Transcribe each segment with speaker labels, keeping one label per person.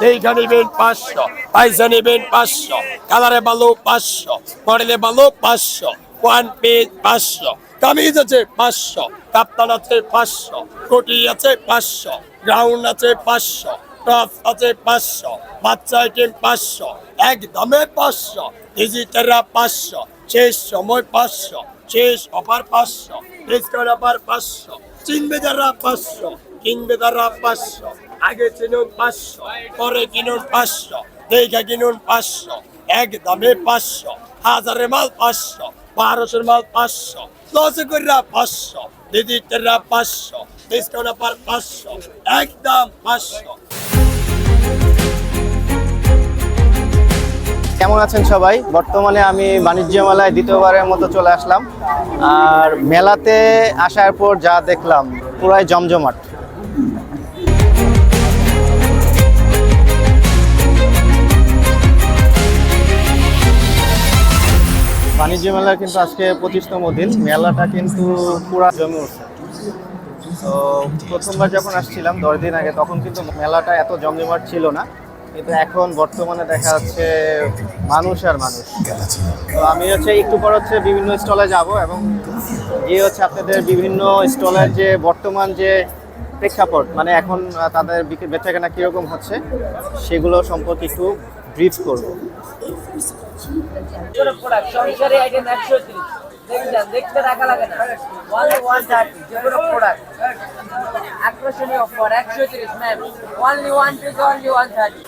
Speaker 1: এইখানে নেবেন পাঁচশো পয়সা নেবেন পাঁচশো কালারে ভালো পাঁচশো মডেলে ভালো পাঁচশো ওয়ান পিস পাঁচশো কামিজ আছে পাঁচশো কাপ্তান আছে পাঁচশো কোটি আছে পাঁচশো গ্রাউন্ড আছে পাঁচশো টপ আছে পাঁচশো বাচ্চা আইটেম পাঁচশো একদমে পাঁচশো ডিজিটালরা পাঁচশো শেষ সময় পাঁচশো শেষ অফার পাঁচশো ডিসকাউন্ট অফার পাঁচশো চিনবে যারা পাঁচশো কিনবে তারা পাঁচশো আগে কিনুন পাঁচশো, পরে কিনুন পাঁচশো, দেখা কিনুন পাঁচশো একদমে পাঁচশো, হাজারে মাল পাঁচশো, বারোশোর মাল পাঁচশো দশে করিরা পাঁচশো ডিজিটালরা পাঁচশো ডিসকাউন্ট অফার পাঁচশো একদম পাঁচশো।
Speaker 2: কেমন আছেন সবাই? বর্তমানে আমি বাণিজ্য মেলায় দ্বিতীয়বারের মতো চলে আসলাম। আর মেলাতে আসার পর যা দেখলাম, পুরাই জমজমাট। বাণিজ্য মেলা কিন্তু আজকে পঁচিশতম দিন। মেলাটা কিন্তু পুরা জমে উঠছে। তো প্রথমবার যখন আসছিলাম দশ দিন আগে, তখন কিন্তু মেলাটা এত জমজমাট ছিল না। কিন্তু এখন বর্তমানে দেখা যাচ্ছে মানুষ আর মানুষ। তো আমি হচ্ছে একটু পর হচ্ছে বিভিন্ন স্টলে যাব এবং গিয়ে হচ্ছে আপনাদের বিভিন্ন স্টলের যে বর্তমান যে প্রেক্ষাপট মানে এখন তাদের বেচাকেনা কীরকম হচ্ছে, সেগুলো সম্পর্কে একটু ব্রিফ করব।
Speaker 3: কোনো প্রোডাক্ট সংসারে আইটেম একশো তিরিশ। দেখবেন দেখতে টাকা লাগে না। ওয়ান ওয়ান থার্টি যে কোনো প্রোডাক্ট আকর্ষণীয় অফার একশো তিরিশ ma'am only one piece only one thirty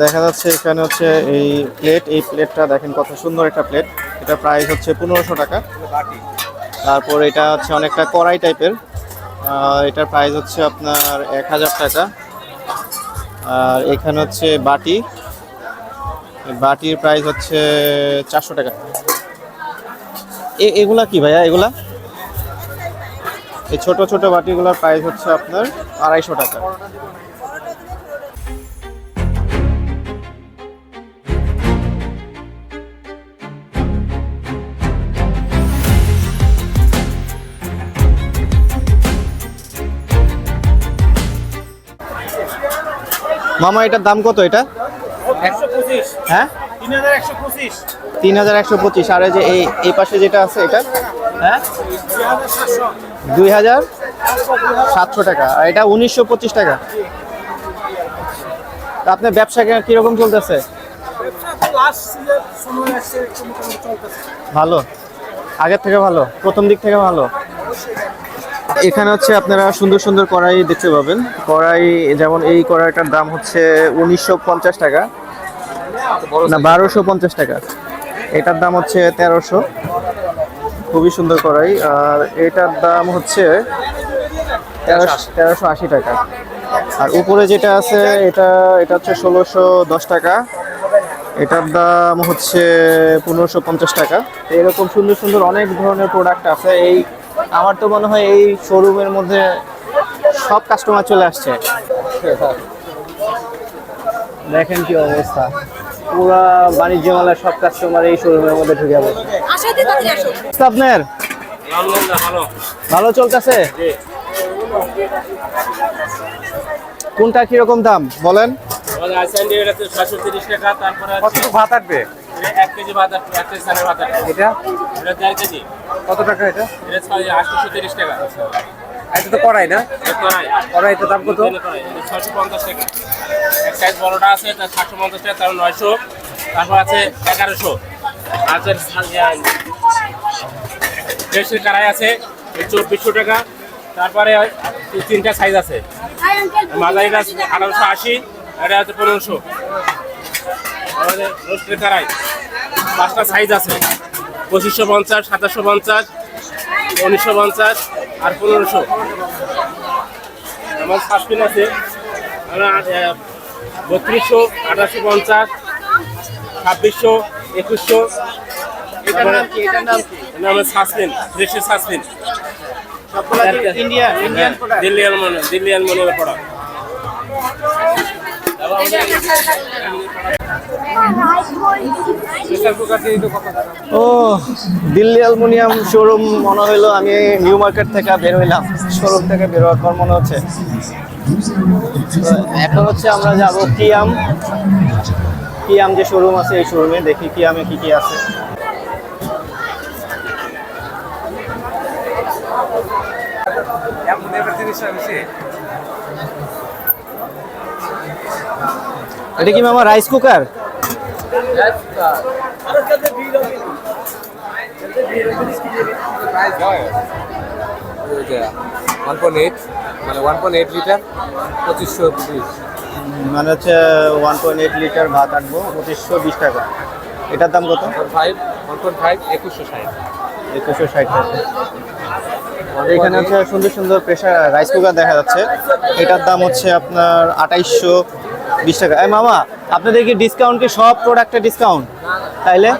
Speaker 2: দেখা যাচ্ছে এখানে হচ্ছে এই প্লেট এই প্লেটটা দেখেন কত সুন্দর একটা প্লেট এটা প্রাইস হচ্ছে পনেরোশো টাকা। তারপর এটা হচ্ছে অনেকটা কড়াই টাইপের এটার প্রাইস হচ্ছে আপনার এক হাজার টাকা। আর এখানে হচ্ছে বাটি। বাটির প্রাইস হচ্ছে চারশো টাকা। এগুলা কি ভাইয়া, এগুলা? এই ছোট ছোট বাটিগুলোর প্রাইস হচ্ছে আপনার আড়াইশো টাকা। মামা এটার দাম কত এটা? হ্যাঁ?
Speaker 4: তিন হাজার একশো পঁচিশ।
Speaker 2: আর এই যে এই এই পাশে যেটা আছে এটা? হ্যাঁ? দুই হাজার সাতশো। টাকা। আর এটা উনিশশো পঁচিশ টাকা। আপনার ব্যবসা কীরকম চলতেছে। ভালো? আগের থেকে ভালো? প্রথম দিক থেকে ভালো? এখানে হচ্ছে আপনারা সুন্দর সুন্দর কড়াই দেখতে পাবেন। কড়াই যেমন এই কড়াইটার দাম হচ্ছে উনিশশো পঞ্চাশ টাকা না, বারোশো পঞ্চাশ টাকা। এটার দাম হচ্ছে তেরোশো। খুবই সুন্দর কড়াই। আর এটার দাম হচ্ছে তেরোশো আশি টাকা। আর উপরে যেটা আছে, এটা এটা হচ্ছে ষোলোশো দশ টাকা। এটার দাম হচ্ছে পনেরোশো পঞ্চাশ টাকা। এরকম সুন্দর সুন্দর অনেক ধরনের প্রোডাক্ট আছে। এই আমার তো মনে হয় এই শোরুমের মধ্যে সব কাস্টমার চলে আসছে। দেখেন কি অবস্থা। পুরা বাণিজ্য মেলার সব কাস্টমার এই শোরুমের মধ্যে ঢুকে যাবে আপনার?
Speaker 4: ভালো।
Speaker 2: ভালো চলতেছে? কোনটা কীরকম দাম? বলেন।
Speaker 5: কতটুকু ভাত আসবে
Speaker 4: এক কেজি ভাত আর এক কেজি সানের ভাত
Speaker 5: এটা?
Speaker 4: এটা দেড় কেজি।
Speaker 5: কত টাকা এটা?
Speaker 4: এটা আটশোশো তিরিশ টাকা।
Speaker 5: এটা তো কড়াই না?
Speaker 4: এটা কড়াই।
Speaker 5: এটার দাম কত?
Speaker 4: এটা এটা ছয়শো পঞ্চাশ টাকা। এক সাইজ বড়টা আছে সাতশো পঞ্চাশ টাকা তার নয়শো। তারপর আছে এগারোশো। আছে দেড়শোর কড়াই আছে চব্বিশশো টাকা। তারপরে তিনটা সাইজ আছে। মাঝারিটা আঠারোশো আশি এটা হচ্ছে পনেরোশো। আমাদের রোস্টের কড়াই পাঁচটা সাইজ আছে। পঁচিশশো পঞ্চাশ সাতাশশো পঞ্চাশ উনিশশো পঞ্চাশ আর পনেরোশো। আমার সাসপিন আছে। বত্রিশশো আঠাশশো পঞ্চাশ ছাব্বিশশো একুশশো।
Speaker 2: এটার নাম কি? এটার নাম কি?
Speaker 4: আমার সাসপিন দেশের সাসপিন
Speaker 2: সবগুলো ইন্ডিয়ান ইন্ডিয়ান প্রোডাক্ট
Speaker 4: দিল্লি আলমনে দিল্লি
Speaker 2: ও, দিল্লি অ্যালুমিনিয়াম শোরুম মনে হইল আমি নিউ মার্কেট থেকে বের হইলাম। শোরুম থেকে বের হওয়ার পর মনে হচ্ছে। এখন হচ্ছে আমরা যাব কিয়াম। কিয়াম যে শোরুম আছে, এই শোরুমে দেখি কিয়ামে কি কি আছে। এটা কি মামা rice cooker
Speaker 5: one point eight মানে ওয়ান পয়েন্ট এইট লিটার পঁচিশশো বিশ।
Speaker 2: মানে হচ্ছে ওয়ান পয়েন্ট এইট লিটার ভাত আনব পঁচিশশো বিশ টাকা। এটার দাম কত?
Speaker 5: ফাইভ ওয়ান পয়েন্ট ফাইভ একুশশো ষাট।
Speaker 2: একুশশো ষাট টাকা। এখানে হচ্ছে সুন্দর সুন্দর প্রেশার রাইস কুকার দেখা যাচ্ছে। এটার দাম হচ্ছে আপনার আঠাইশশো বিশ টাকা। এই মামা আপনাদের কি ডিসকাউন্ট কি সব প্রোডাক্টে ডিসকাউন্ট তাইলে?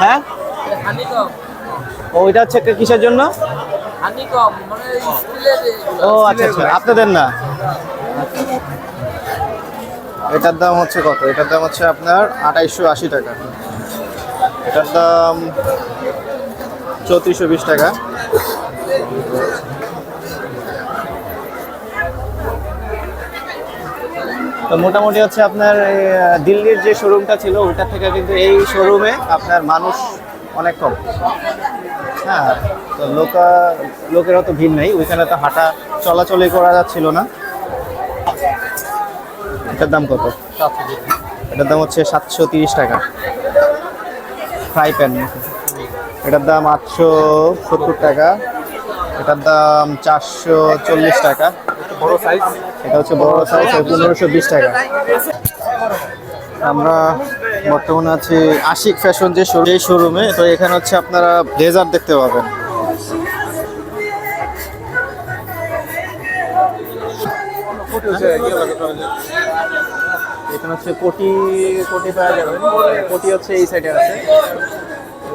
Speaker 2: হ্যাঁ?
Speaker 3: হানিকম
Speaker 2: ও এটা হচ্ছে একটা কিসের জন্য? ও আচ্ছা আচ্ছা আপনাদের না? এটার দাম হচ্ছে কত? এটার দাম হচ্ছে আপনার আঠাইশশো আশি টাকা। এটার দাম চৌত্রিশশো বিশ টাকা। তো মোটামুটি হচ্ছে আপনার দিল্লির যে শোরুমটা ছিল ওটা থেকে কিন্তু এই শোরুমে আপনার মানুষ অনেক কম। হ্যাঁ তো লোকা, লোকেরও তো ভিড় নেই, ওইখানে তো হাঁটা চলাচলই করা যাচ্ছিল না। এটার দাম কত? এটার দাম হচ্ছে সাতশো তিরিশ টাকা। ফ্রাই প্যান এটার দাম আটশো সত্তর টাকা। এটার দাম চারশো চল্লিশ টাকা।
Speaker 5: বড় সাইজ
Speaker 2: এটা হচ্ছে বড় সাইজ পনেরোশো বিশ টাকা। আমরা বর্তমানে আছি আশিক ফ্যাশন যে যে শোরুমে তো এখানে হচ্ছে আপনারা ব্লেজার দেখতে পাবেন। এখানে হচ্ছে কোটি কোটি পাওয়া যাবে। কোটি হচ্ছে এই সাইডে আছে।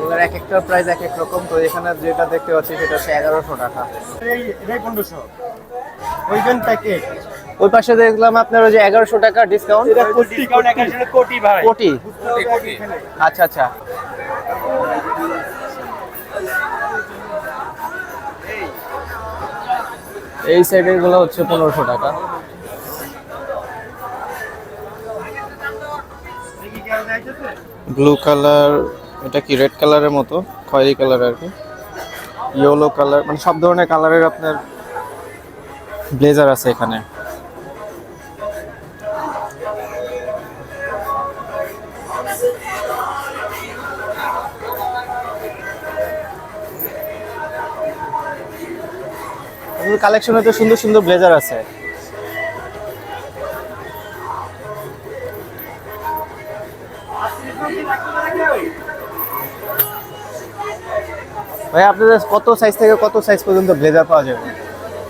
Speaker 2: এবার এক একটা প্রাইস এক এক রকম। তো এখানে যেটা দেখতে পাচ্ছি সেটা হচ্ছে এগারোশো টাকা।
Speaker 1: ওইখান প্যাকেট
Speaker 2: ওই পাশে দেখলাম আপনার ওই যে এগারোশো টাকা ডিসকাউন্ট
Speaker 1: কোটি ভাই।
Speaker 2: কোটি? আচ্ছা আচ্ছা। এই সাইডেরগুলো হচ্ছে পনেরোশো টাকা। ব্লু কালার এটা কি রেড কালারের মতো? খয়েরি কালার আর কি। ইয়েলো কালার মানে সব ধরনের কালারের আপনার ব্লেজার আছে এখানে। কালেকশনে তো সুন্দর সুন্দর ব্লেজার আছে। ভাই, আপনাদের কত সাইজ থেকে কত সাইজ পর্যন্ত ব্লেজার পাওয়া যাবে?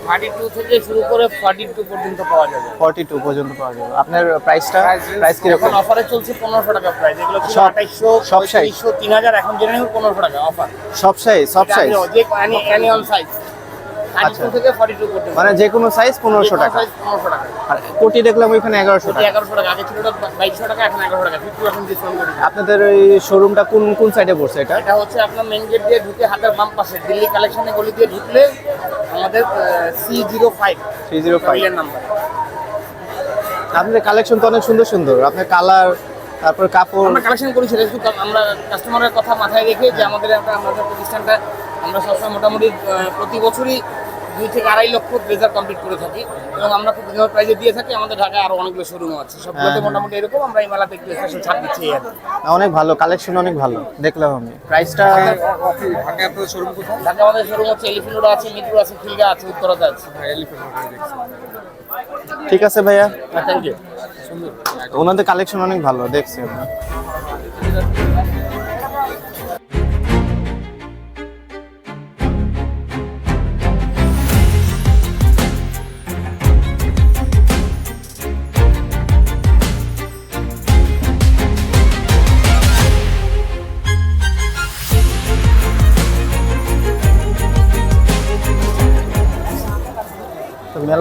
Speaker 3: থার্টি টু থেকে শুরু করে ফর্টি টু পর্যন্ত পাওয়া যাবে।
Speaker 2: ফর্টি টু পর্যন্ত পাওয়া যাবে। আপনার প্রাইসটা প্রাইস কীরকম?
Speaker 3: অফারে চলছে পনেরোশো টাকা প্রাইস এগুলো আঠাইশশো
Speaker 2: সব size?
Speaker 3: তিন হাজার এখন জেনে পনেরোশো টাকা অফার
Speaker 2: সব সাইজ সব সাইজ
Speaker 3: যে সাইজ
Speaker 2: আচ্ছা।
Speaker 3: থেকে ফর্টি টু পর্যন্ত।
Speaker 2: মানে যে কোনো সাইজ পনেরোশো টাকা। আর কোটি দেখলাম ওইখানে এগারোশো টাকা।
Speaker 3: এগারোশো টাকা। আগে ছিল বাইশশো টাকা এখন এগারোশো টাকা। ফিফটি পার্সেন্ট ডিসকাউন্ট
Speaker 2: আপনাদের ওই শোরুমটা কোন কোন সাইডে পড়ছে এটা?
Speaker 3: এটা হচ্ছে আপনার মেন গেট দিয়ে ঢুকে হাতের বাম পাশে। দিল্লি কালেকশনে গলি দিয়ে ঢুকলে আমাদের C zero five
Speaker 2: C zero five
Speaker 3: number
Speaker 2: আপনাদের কালেকশন তো অনেক সুন্দর সুন্দর। আপনার কালার তারপর কাপড়।
Speaker 3: আমরা কালেকশন করি সেটা শুধু আমরা কাস্টমারের কথা মাথায় রেখে যে আমাদের একটা আমাদের প্রতিষ্ঠানটা আমরা সবসময় মোটামুটি প্রতি বছরই দুই থেকে আড়াই লক্ষ ব্লেজার কমপ্লিট করে থাকি এবং আমরা খুব রিজনেবল প্রাইসে দিয়ে থাকি। আমাদের ঢাকায় আরও অনেকগুলো শোরুম আছে। সবগুলোতে
Speaker 2: হ্যাঁ।
Speaker 3: মোটামুটি এরকম আমরা এই মেলাতে একটু স্পেশাল ছাড় দিচ্ছি আর।
Speaker 2: অনেক ভালো কালেকশন অনেক ভালো দেখলাম আমি। প্রাইসটা
Speaker 5: ঢাকায় আপনাদের শোরুম কোথায়?
Speaker 3: ঢাকা আমাদের শোরুম হচ্ছে এলিফেন্ট রোড আছে মিরপুর আছে খিলগা আছে উত্তরাতে আছে।
Speaker 5: রোডে দেখছি।
Speaker 2: ঠিক আছে ভাইয়া।
Speaker 3: থ্যাংক ইউ
Speaker 2: ওনাদের কালেকশন অনেক ভালো দেখছি আমরা।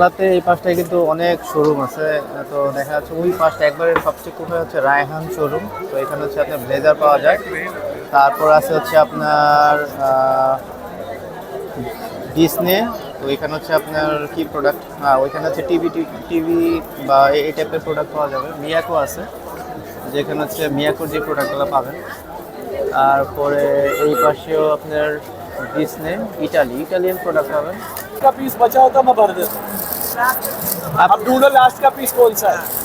Speaker 2: মেলাতে এই পাশটায় কিন্তু অনেক শোরুম আছে। তো দেখা যাচ্ছে ওই পাশটা একবারে সবচেয়ে কোথায় হচ্ছে, রায়হান শোরুম তো এখানে হচ্ছে আপনার ব্লেজার পাওয়া যায়। তারপর আছে হচ্ছে আপনার ডিসনে তো এখানে হচ্ছে আপনার কি প্রোডাক্ট হ্যাঁ ওইখানে হচ্ছে টিভি টিভি বা এই টাইপের প্রোডাক্ট পাওয়া যাবে। মিয়াকো আছে। যেখানে হচ্ছে মিয়াকোর যে প্রোডাক্টগুলো পাবেন। তারপরে এই পাশেও আপনার ডিসনে ইটালি ইটালিয়ান প্রোডাক্ট পাবেন।
Speaker 1: आप, ढूंढो लास्ट का पीस कौन सा है?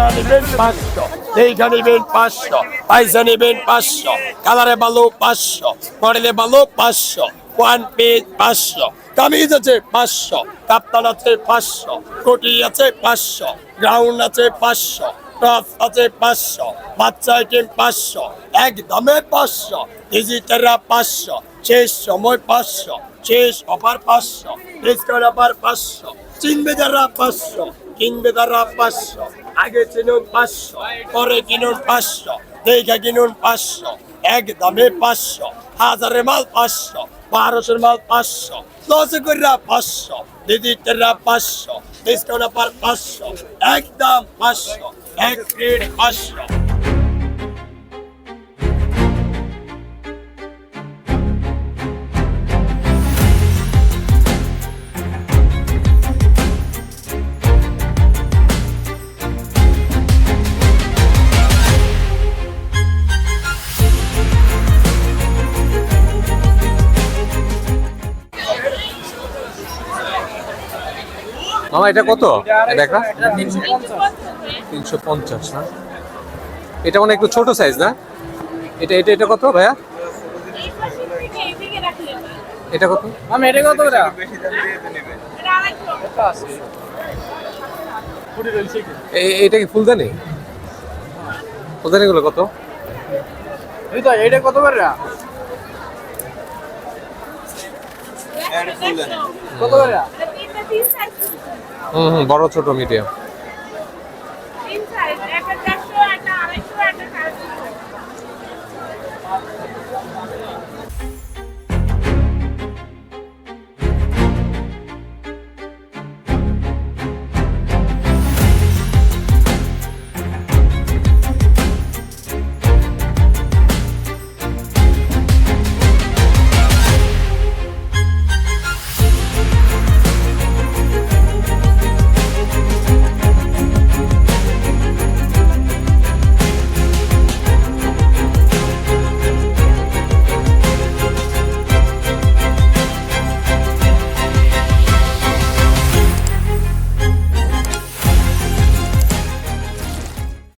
Speaker 1: এটা নেবেন পাঁচশো এইটা নেবেন পাঁচশো পয়সা নেবেন পাঁচশো, কালারে ভালো পাঁচশো, মডেলে ভালো পাঁচশো, ওয়ান পিস পাঁচশো, কামিজ আছে পাঁচশো, কাপ্তান আছে পাঁচশো কোটি আছে পাঁচশো, গ্রাউন্ড আছে পাঁচশো, টপ আছে পাঁচশো, বাচ্চা আইটেম পাঁচশো, একদমে পাঁচশো, ডিজিটালরা পাঁচশো, শেষ সময় পাঁচশো, শেষ অফার পাঁচশো, ডিসকাউন্ট অফার পাঁচশো চিনবে যারা পাঁচশো কিনবে তারা পাঁচশো। আগে কিনুন পাঁচশো, পরে কিনুন পাঁচশো, দেখে কিনুন পাঁচশো, এক দামে পাঁচশো, হাজারের মাল পাঁচশো, বারোশোর মাল পাঁচশো, দশ করিরা পাঁচশো, দিদিরা পাঁচশো ডিসকাউন্ট অফার পাঁচশো একদম পাঁচশো, এক প্লেট পাঁচশো।
Speaker 5: এটা কত? দেখা। তিনশো পঞ্চাশ না? এটা মানে একটু ছোট সাইজ না? এটা এটা এটা কত ভাইয়া? এটা কত?
Speaker 3: আমি এটা কত
Speaker 5: এটা কি ফুলদানি? ফুলদানি গুলো কত
Speaker 3: এটা কত করে? কত করে?
Speaker 5: হুম হুম বড় ছোট মিডিয়াম।